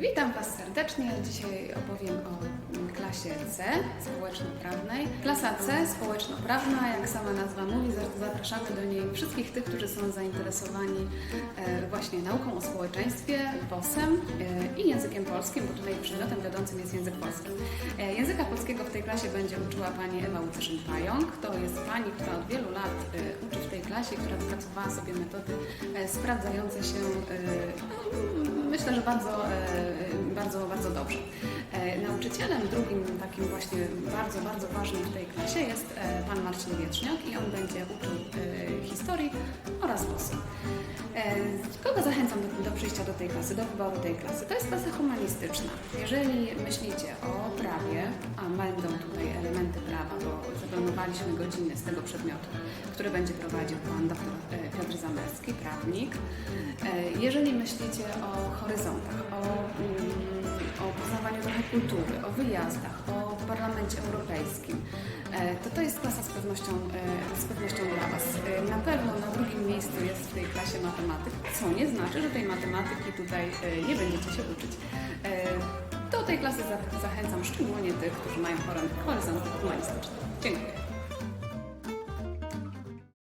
Witam Was serdecznie. Dzisiaj opowiem o klasie C społeczno-prawnej. Klasa C społeczno-prawna, jak sama nazwa mówi, za- zapraszamy do niej wszystkich tych, którzy są zainteresowani e, właśnie nauką o społeczeństwie, WOS-em e, i językiem polskim, bo tutaj przedmiotem wiodącym jest język polski. E, Języka polskiego w tej klasie będzie uczyła Pani Ewa Łuczyszyn-Pająk. To jest Pani, która od wielu lat uczy w tej klasie, która wypracowała sobie metody sprawdzające się Myślę, że bardzo, e, bardzo, bardzo dobrze. E, Nauczycielem drugim takim właśnie bardzo, bardzo ważnym w tej klasie jest e, pan Marcin Wietrzniak i on będzie uczył historii oraz losu. Kogo zachęcam do, do przyjścia do tej klasy, do wyboru tej klasy? To jest klasa humanistyczna. Jeżeli myślicie o prawie, zaplanowaliśmy godziny z tego przedmiotu, który będzie prowadził pan dr e, Piotr Zamerski, prawnik. E, Jeżeli myślicie o horyzontach, o, mm, o poznawaniu trochę kultury, o wyjazdach, o parlamencie europejskim, e, to to jest klasa z pewnością, z pewnością dla Was. Na pewno na drugim miejscu jest w tej klasie matematyk, co nie znaczy, że tej matematyki tutaj nie będziecie się uczyć. Tej klasy za- zachęcam szczególnie tych, którzy mają horyzonty humanistyczne. Dziękuję.